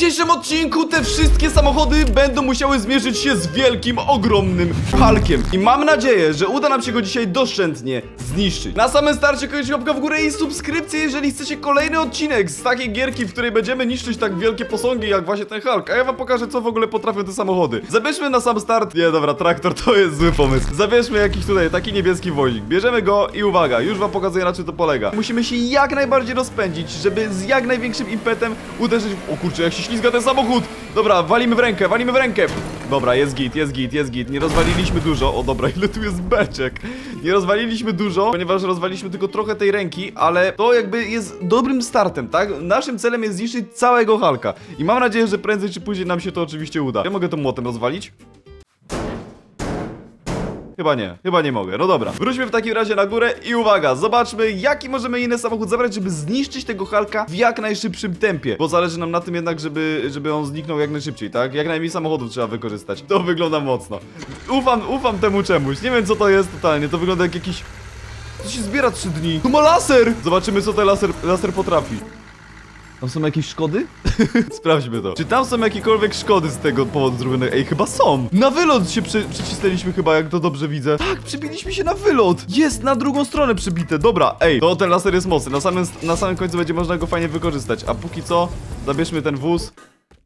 dzisiejszym odcinku te wszystkie samochody będą musiały zmierzyć się z wielkim, ogromnym Hulkiem. I mam nadzieję, że uda nam się go dzisiaj doszczętnie zniszczyć. Na samym starcie koniecznie łapka w górę i subskrypcję, jeżeli chcecie kolejny odcinek z takiej gierki, w której będziemy niszczyć tak wielkie posągi jak właśnie ten Hulk. A ja wam pokażę, co w ogóle potrafią te samochody. Zabierzmy na sam start... Nie, dobra, traktor to jest zły pomysł. Zabierzmy jakiś tutaj taki niebieski wozik. Bierzemy go i uwaga, już wam pokazuję na czym to polega. Musimy się jak najbardziej rozpędzić, żeby z jak największym impetem uderzyć. O kurczę, jak się ślizga ten samochód! Dobra, walimy w rękę, walimy w rękę! Dobra, jest git, jest git, jest git. Nie rozwaliliśmy dużo. O dobra, ile tu jest beczek. Nie rozwaliliśmy dużo, ponieważ rozwaliliśmy tylko trochę tej ręki, ale to jakby jest dobrym startem, tak? Naszym celem jest zniszczyć całego Halka. I mam nadzieję, że prędzej czy później nam się to oczywiście uda. Ja mogę to młotem rozwalić? Chyba nie, chyba nie mogę. No dobra. Wróćmy w takim razie na górę i uwaga, zobaczmy jaki możemy inny samochód zabrać, żeby zniszczyć tego Halka w jak najszybszym tempie. Bo zależy nam na tym jednak, żeby, żeby on zniknął jak najszybciej, tak? Jak najmniej samochodów trzeba wykorzystać. To wygląda mocno. Ufam, ufam temu czemuś. Nie wiem co to jest totalnie. To wygląda jak jakiś... To się zbiera trzy dni. Tu ma laser! Zobaczymy co ten laser, laser potrafi. Tam są jakieś szkody? Sprawdźmy to. Czy tam są jakiekolwiek szkody z tego powodu zrobione? Ej, chyba są. Na wylot się przy, przycisnęliśmy chyba, jak to dobrze widzę. Tak, przybiliśmy się na wylot. Jest na drugą stronę przybite. Dobra, ej, to ten laser jest mocny. Na samym, na samym końcu będzie można go fajnie wykorzystać. A póki co, zabierzmy ten wóz.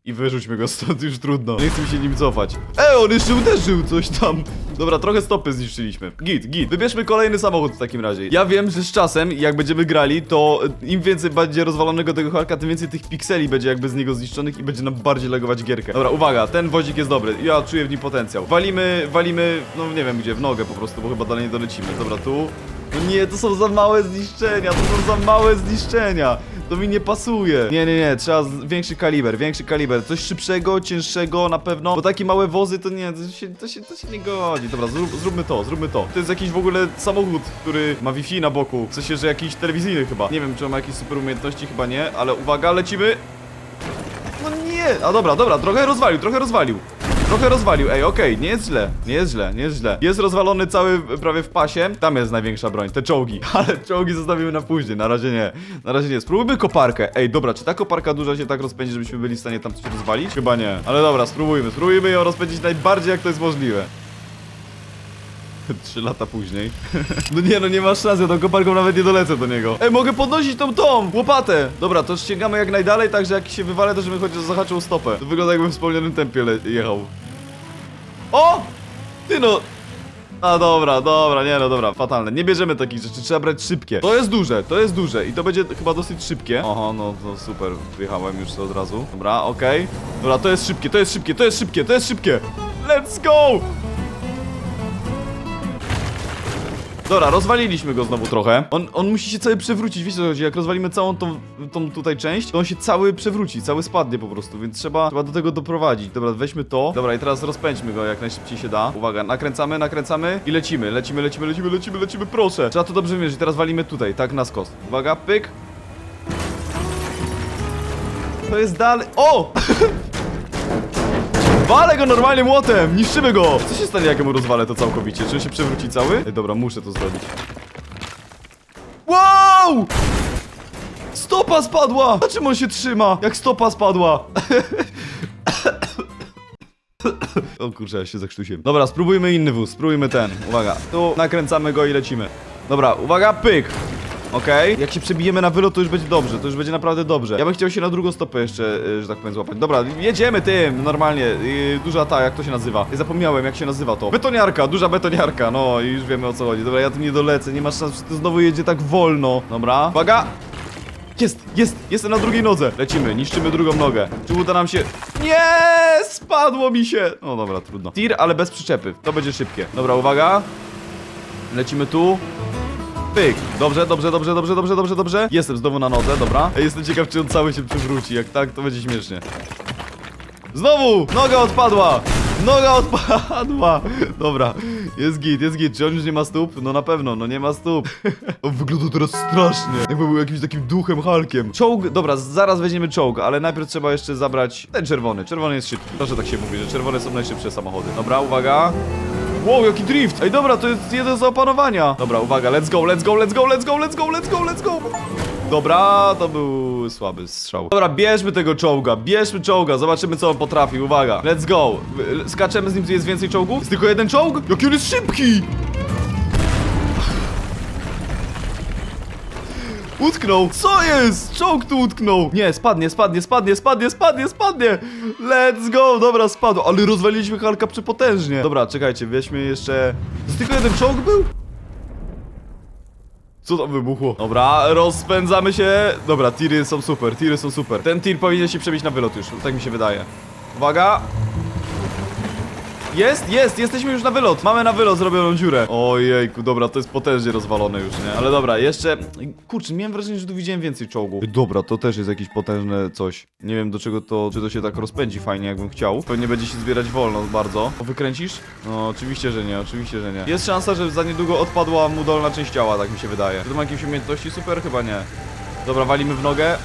I wyrzućmy go stąd, już trudno. Nie chcę się nim cofać. Ej, on jeszcze uderzył coś tam. Dobra, trochę stopy zniszczyliśmy. Git, git. Wybierzmy kolejny samochód w takim razie. Ja wiem, że z czasem, jak będziemy grali, to im więcej będzie rozwalonego tego Hulka, tym więcej tych pikseli będzie jakby z niego zniszczonych i będzie nam bardziej legować gierkę. Dobra, uwaga, ten wozik jest dobry. Ja czuję w nim potencjał. Walimy, walimy, no nie wiem gdzie, w nogę po prostu, bo chyba dalej nie dolecimy. Dobra, tu. No nie, to są za małe zniszczenia, to są za małe zniszczenia. To mi nie pasuje. Nie, nie, nie, trzeba z- większy kaliber, większy kaliber. Coś szybszego, cięższego na pewno. Bo takie małe wozy to nie, to się, to się, to się nie godzi. Dobra, zrób, zróbmy to, zróbmy to. To jest jakiś w ogóle samochód, który ma Wi-Fi na boku. W sensie, że jakiś telewizyjny chyba. Nie wiem, czy on ma jakieś super umiejętności, chyba nie, ale uwaga, lecimy. No nie! A dobra, dobra, trochę rozwalił, trochę rozwalił. Trochę rozwalił, ej, okej, nie jest źle, nie jest źle, nie jest źle. Jest rozwalony cały prawie w pasie. Tam jest największa broń, te czołgi. Ale czołgi zostawimy na później, na razie nie. Na razie nie. Spróbujmy koparkę. Ej, dobra, czy ta koparka duża się tak rozpędzi, żebyśmy byli w stanie tam coś rozwalić? Chyba nie. Ale dobra, spróbujmy. Spróbujmy ją rozpędzić najbardziej jak to jest możliwe. Trzy lata później. No nie, no nie masz szans, ja tą koparką nawet nie dolecę do niego. Ej, mogę podnosić tą tą łopatę. Dobra, to ściągamy jak najdalej, tak że jak się wywalę, to żebym chociaż zahaczył stopę. To wygląda jakbym w wspomnianym tempie jechał. O! Ty no! A dobra, dobra, nie no dobra, fatalne. Nie bierzemy takich rzeczy, trzeba brać szybkie. To jest duże, to jest duże i to będzie chyba dosyć szybkie. Oho, no to super, wjechałem już od razu. Dobra, okej. Dobra, to jest szybkie, to jest szybkie, to jest szybkie, to jest szybkie. Let's go! Dobra, rozwaliliśmy go znowu trochę. On, on musi się cały przewrócić, wiecie co chodzi? Jak rozwalimy całą tą, tą tutaj część, to on się cały przewróci, cały spadnie po prostu, więc trzeba, trzeba do tego doprowadzić. Dobra, weźmy to. Dobra, i teraz rozpędźmy go jak najszybciej się da. Uwaga, nakręcamy, nakręcamy i lecimy, lecimy, lecimy, lecimy, lecimy, lecimy, proszę. Trzeba to dobrze mierzyć, teraz walimy tutaj, tak na skos. Uwaga, pyk. To jest dalej... O! Walę go normalnie młotem! Niszczymy go! Co się stanie, jak mu rozwalę to całkowicie? Czy on się przewróci cały? Ej, dobra, muszę to zrobić. Wow! Stopa spadła! Na czym on się trzyma? Jak stopa spadła? o kurczę, ja się zakrztusiłem. Dobra, spróbujmy inny wóz, spróbujmy ten. Uwaga, tu nakręcamy go i lecimy. Dobra, uwaga, pyk! Okej, jak się przebijemy na wylot, to już będzie dobrze, to już będzie naprawdę dobrze. Ja bym chciał się na drugą stopę jeszcze, y, że tak powiem, złapać. Dobra, jedziemy tym, normalnie, yy, duża ta, jak to się nazywa? Zapomniałem, jak się nazywa to. Betoniarka, duża betoniarka, no i już wiemy o co chodzi. Dobra, ja tu nie dolecę, nie ma szans, że to znowu jedzie tak wolno. Dobra, uwaga! Jest, jest, jestem na drugiej nodze. Lecimy, niszczymy drugą nogę. Czy uda nam się... Nie, spadło mi się. No dobra, trudno. Tir, ale bez przyczepy. To będzie szybkie. Dobra, uwaga. Lecimy tu. Pyk. Dobrze, dobrze, dobrze, dobrze, dobrze, dobrze, dobrze. Jestem znowu na nodze, dobra. Jestem ciekaw, czy on cały się przywróci. Jak tak, to będzie śmiesznie. Znowu! Noga odpadła! Noga odpadła! Dobra, jest git, jest git. Czy on już nie ma stóp? No na pewno, no nie ma stóp. On wygląda teraz strasznie. Jakby był jakimś takim duchem Hulkiem. Czołg, dobra, zaraz weźmiemy czołg, ale najpierw trzeba jeszcze zabrać ten czerwony. Czerwony jest szybki. Proszę tak się mówi, że czerwone są najszybsze samochody. Dobra, uwaga. Wow, jaki drift! Ej, dobra, to jest jeden z opanowania. Dobra, uwaga, let's go, let's go, let's go, let's go, let's go, let's go, let's go. Dobra, to był słaby strzał. Dobra, bierzmy tego czołga, bierzmy czołga, zobaczymy co on potrafi, uwaga. Let's go. Skaczemy z nim, tu jest więcej czołgów? Jest tylko jeden czołg? Jaki on jest szybki! Utknął! Co jest? Czołg tu utknął! Nie, spadnie, spadnie, spadnie, spadnie, spadnie, spadnie! Let's go! Dobra, spadł, ale rozwaliliśmy Halka przepotężnie. Dobra, czekajcie, weźmy jeszcze... To tylko jeden czołg był? Co tam wybuchło? Dobra, rozpędzamy się. Dobra, tiry są super, tiry są super. Ten tir powinien się przebić na wylot już, tak mi się wydaje. Uwaga! Jest, jest, jesteśmy już na wylot. Mamy na wylot zrobioną dziurę. Ojejku, dobra, to jest potężnie rozwalone już, nie? Ale dobra, jeszcze... Kurczę, miałem wrażenie, że tu widziałem więcej czołgów. Dobra, to też jest jakieś potężne coś. Nie wiem do czego to, czy to się tak rozpędzi fajnie, jakbym chciał. Pewnie będzie się zbierać wolno bardzo. O, wykręcisz? No, oczywiście, że nie, oczywiście, że nie. Jest szansa, że za niedługo odpadła mu dolna część ciała, tak mi się wydaje. Czy to ma jakieś umiejętności? Super, chyba nie. Dobra, walimy w nogę.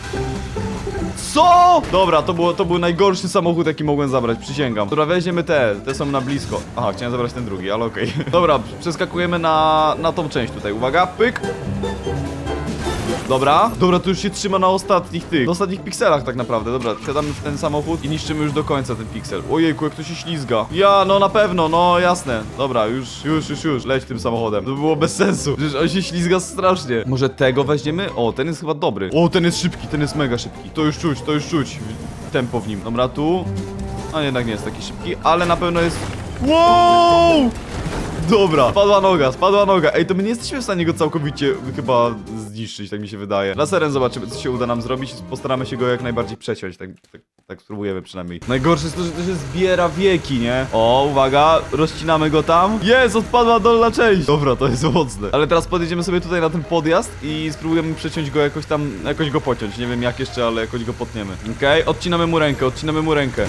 Co? Dobra, to, było, to był najgorszy samochód, jaki mogłem zabrać, przysięgam. Dobra, weźmiemy te, te są na blisko. Aha, chciałem zabrać ten drugi, ale okej. Dobra, przeskakujemy na, na tą część tutaj. Uwaga, pyk. Dobra, dobra, to już się trzyma na ostatnich tych, na ostatnich pikselach tak naprawdę. Dobra, wsiadamy w ten samochód i niszczymy już do końca ten piksel. Ojejku, jak to się ślizga. Ja, no na pewno, no jasne. Dobra, już, już, już, już, leć tym samochodem. To było bez sensu, przecież on się ślizga strasznie. Może tego weźmiemy? O, ten jest chyba dobry. O, ten jest szybki, ten jest mega szybki. To już czuć, to już czuć. Tempo w nim. Dobra, tu. A jednak nie jest taki szybki, ale na pewno jest... Wow! Dobra, spadła noga, spadła noga. Ej, to my nie jesteśmy w stanie go całkowicie chyba zniszczyć, tak mi się wydaje. Laserem zobaczymy, co się uda nam zrobić. Postaramy się go jak najbardziej przeciąć, tak, tak, tak spróbujemy przynajmniej. Najgorsze jest to, że to się zbiera wieki, nie? O, uwaga, rozcinamy go tam. Jest, odpadła dolna część. Dobra, to jest mocne. Ale teraz podjedziemy sobie tutaj na ten podjazd i spróbujemy przeciąć go jakoś tam, jakoś go pociąć. Nie wiem jak jeszcze, ale jakoś go potniemy. Okej, odcinamy mu rękę, odcinamy mu rękę.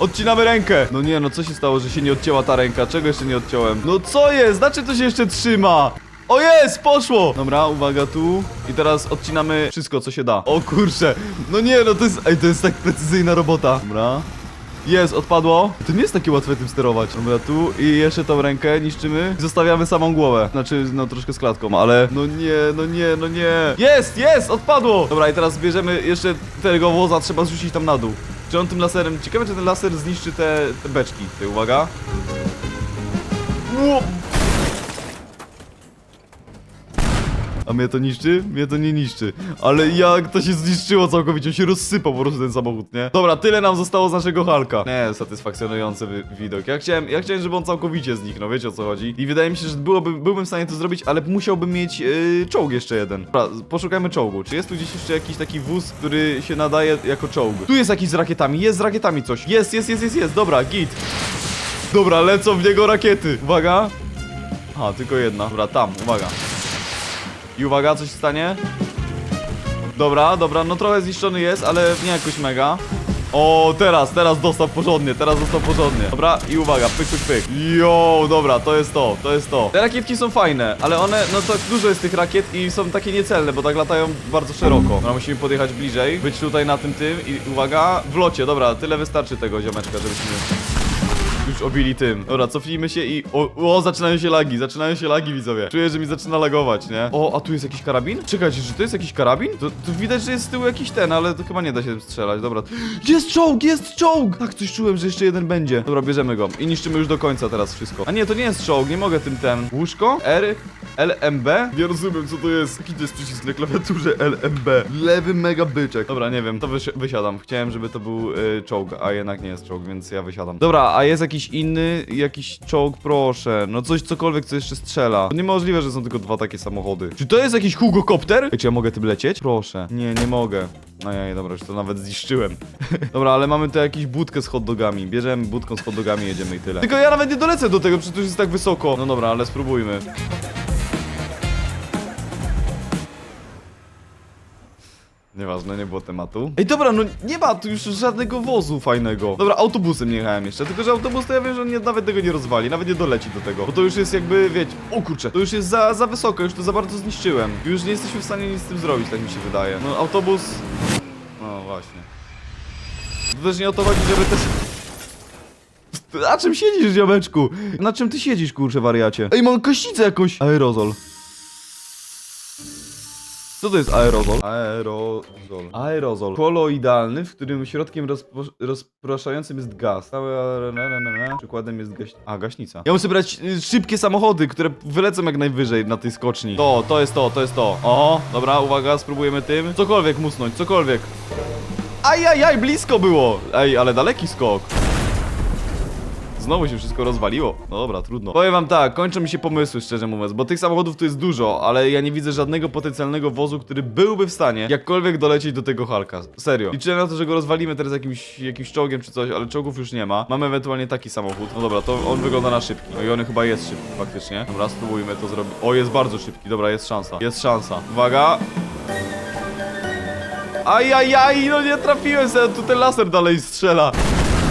Odcinamy rękę! No nie, no co się stało, że się nie odcięła ta ręka? Czego jeszcze nie odciąłem? No co jest? Znaczy to się jeszcze trzyma? O jest, poszło! Dobra, uwaga tu. I teraz odcinamy wszystko, co się da. O kurczę. No nie, no to jest... Ej, to jest tak precyzyjna robota. Dobra. Jest, odpadło. To nie jest takie łatwe tym sterować. Dobra, tu i jeszcze tą rękę niszczymy. Zostawiamy samą głowę. Znaczy, no troszkę z klatką, ale... No nie, no nie, no nie. Jest, jest, odpadło! Dobra, i teraz zbierzemy jeszcze tego woza, trzeba zrzucić tam na dół. Czy on tym laserem... Ciekawe, czy ten laser zniszczy te, te beczki. Ty, uwaga. A mnie to niszczy? Mnie to nie niszczy. Ale jak to się zniszczyło całkowicie, on się rozsypał po prostu ten samochód, nie? Dobra, tyle nam zostało z naszego Halka. Nie, satysfakcjonujący wi- widok. Ja chciałem, ja chciałem, żeby on całkowicie zniknął, wiecie o co chodzi? I wydaje mi się, że byłoby, byłbym w stanie to zrobić, ale musiałbym mieć yy, czołg jeszcze jeden. Dobra, poszukajmy czołgu. Czy jest tu gdzieś jeszcze jakiś taki wóz, który się nadaje jako czołg? Tu jest jakiś z rakietami, jest z rakietami coś. Jest, jest, jest, jest, jest. Dobra, git. Dobra, lecą w niego rakiety. Uwaga. A, tylko jedna. Dobra, tam, uwaga. I uwaga, coś się stanie? Dobra, dobra, no trochę zniszczony jest, ale nie jakoś mega. O, teraz, teraz dostał porządnie, teraz dostał porządnie. Dobra, i uwaga, pyk, pyk, pyk. Jo, dobra, to jest to, to jest to. Te rakietki są fajne, ale one, no to dużo jest tych rakiet i są takie niecelne, bo tak latają bardzo szeroko. Dobra, musimy podjechać bliżej, być tutaj na tym tym i uwaga, w locie, dobra, tyle wystarczy tego ziomeczka, żebyśmy już obili tym. Dobra, cofnijmy się i... O, o, zaczynają się lagi, zaczynają się lagi, widzowie. Czuję, że mi zaczyna lagować, nie? O, a tu jest jakiś karabin? Czekajcie, że to jest jakiś karabin? To, to widać, że jest z tyłu jakiś ten, ale to chyba nie da się strzelać, dobra. Jest czołg, jest czołg! Tak, coś czułem, że jeszcze jeden będzie. Dobra, bierzemy go i niszczymy już do końca teraz wszystko. A nie, to nie jest czołg, nie mogę tym ten. Łóżko? R... LMB? Nie rozumiem, co to jest. Jaki to jest przycisk na klawiaturze LMB? Lewy mega byczek. Dobra, nie wiem, to wysi wysiadam. Chciałem, żeby to był y, czołg, a jednak nie jest czołg, więc ja wysiadam. Dobra, a jest jakiś inny, jakiś czołg, proszę. No coś, cokolwiek, co jeszcze strzela. To niemożliwe, że są tylko dwa takie samochody. Czy to jest jakiś Hugokopter? Ej, czy ja mogę tym lecieć? Proszę. Nie, nie mogę. Ajaj, dobra, już to nawet zniszczyłem. dobra, ale mamy tu jakąś budkę z hot dogami. Bierzemy budką z hot dogami, jedziemy i tyle. Tylko ja nawet nie dolecę do tego, przecież to jest tak wysoko. No dobra, ale spróbujmy. Nieważne, nie było tematu. Ej, dobra, no nie ma tu już żadnego wozu fajnego. Dobra, autobusem nie jechałem jeszcze, tylko że autobus to ja wiem, że on nie, nawet tego nie rozwali, nawet nie doleci do tego. Bo to już jest jakby, wiecie, o kurczę, to już jest za, za wysoko, już to za bardzo zniszczyłem. Już nie jesteśmy w stanie nic z tym zrobić, tak mi się wydaje. No, autobus... No, właśnie. To też nie o to chodzi, żeby też... Na czym siedzisz, ziomeczku? Na czym ty siedzisz, kurczę, wariacie? Ej, mam kościcę jakąś! Aerozol. Co to jest aerozol? Aerozol. Aerozol. Koloidalny, w którym środkiem rozpo, rozpraszającym jest gaz. Przykładem jest gaś... A, gaśnica. Ja muszę brać y, szybkie samochody, które wylecą jak najwyżej na tej skoczni. To, to jest to, to jest to. O, dobra, uwaga, spróbujemy tym. Cokolwiek musnąć, cokolwiek. Ajajaj, blisko było! Ej, ale daleki skok. Znowu się wszystko rozwaliło. No dobra, trudno. Powiem wam tak, kończą mi się pomysły, szczerze mówiąc, bo tych samochodów tu jest dużo, ale ja nie widzę żadnego potencjalnego wozu, który byłby w stanie jakkolwiek dolecieć do tego Halka. Serio. Liczyłem na to, że go rozwalimy teraz jakimś, jakimś czołgiem czy coś, ale czołgów już nie ma. Mamy ewentualnie taki samochód. No dobra, to on wygląda na szybki. No i on chyba jest szybki, faktycznie. Dobra, spróbujmy to zrobić. O, jest bardzo szybki. Dobra, jest szansa. Jest szansa. Uwaga. Ajajaj, no nie trafiłem sobie, tu ten laser dalej strzela.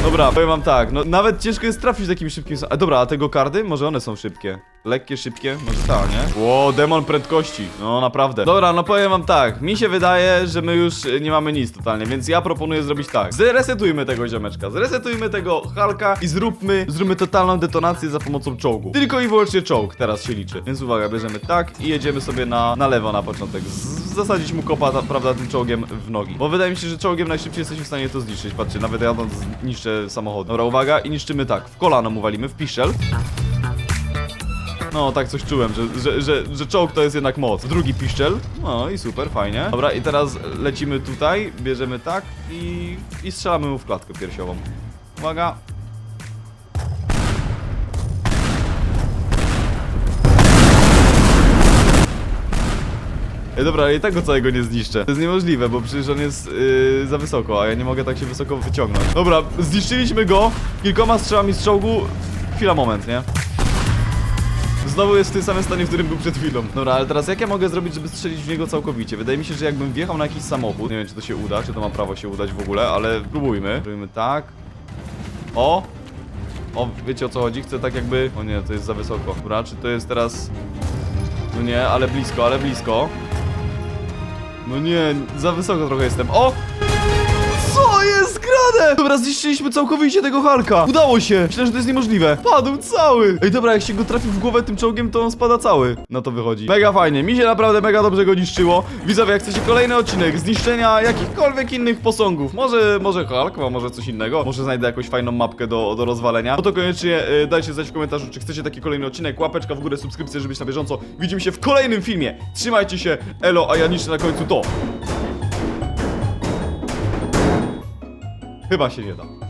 Dobra, powiem wam tak, no nawet ciężko jest trafić takim szybkim... sa- A dobra, a tego kardy? Może one są szybkie? Lekkie, szybkie? Może ta, nie? Ło, demon prędkości. No naprawdę. Dobra, no powiem wam tak, mi się wydaje, że my już y, nie mamy nic totalnie, więc ja proponuję zrobić tak. Zresetujmy tego ziomeczka, zresetujmy tego Halka i zróbmy, zróbmy totalną detonację za pomocą czołgu. Tylko i wyłącznie czołg teraz się liczy. Więc uwaga, bierzemy tak i jedziemy sobie na, na lewo na początek. Z, zasadzić mu kopa, ta, prawda, tym czołgiem w nogi. Bo wydaje mi się, że czołgiem najszybciej jesteśmy w stanie to zniszczyć. Patrzcie, nawet jadąc niszczę samochód. Dobra, uwaga i niszczymy tak. W kolano mu walimy, w piszel. No, tak coś czułem, że, że, że, że czołg to jest jednak moc. Drugi piszczel. No i super, fajnie. Dobra, i teraz lecimy tutaj, bierzemy tak i, i strzelamy mu w klatkę piersiową. Uwaga. Ej, dobra, i tego całego nie zniszczę. To jest niemożliwe, bo przecież on jest yy, za wysoko, a ja nie mogę tak się wysoko wyciągnąć. Dobra, zniszczyliśmy go kilkoma strzałami z czołgu. Chwila, moment, nie? Znowu jest w tym samym stanie, w którym był przed chwilą. Dobra, ale teraz jak ja mogę zrobić, żeby strzelić w niego całkowicie? Wydaje mi się, że jakbym wjechał na jakiś samochód, nie wiem czy to się uda, czy to ma prawo się udać w ogóle, ale spróbujmy. Spróbujmy tak. O! O, wiecie o co chodzi? Chcę tak jakby... O nie, to jest za wysoko. Dobra, czy to jest teraz... No nie, ale blisko, ale blisko. No nie, za wysoko trochę jestem. O! Grane? Dobra, zniszczyliśmy całkowicie tego Halka. Udało się. Myślę, że to jest niemożliwe. Padł cały. Ej, dobra, jak się go trafi w głowę tym czołgiem, to on spada cały. No to wychodzi. Mega fajnie. Mi się naprawdę mega dobrze go niszczyło. Widzowie, jak chcecie kolejny odcinek zniszczenia jakichkolwiek innych posągów, może, może Hulk, a może coś innego, może znajdę jakąś fajną mapkę do, do rozwalenia, no to koniecznie y, dajcie znać w komentarzu, czy chcecie taki kolejny odcinek. Łapeczka w górę, subskrypcja, żeby być na bieżąco. Widzimy się w kolejnym filmie. Trzymajcie się. Elo, a ja niszczę na końcu to. Chyba się nie da.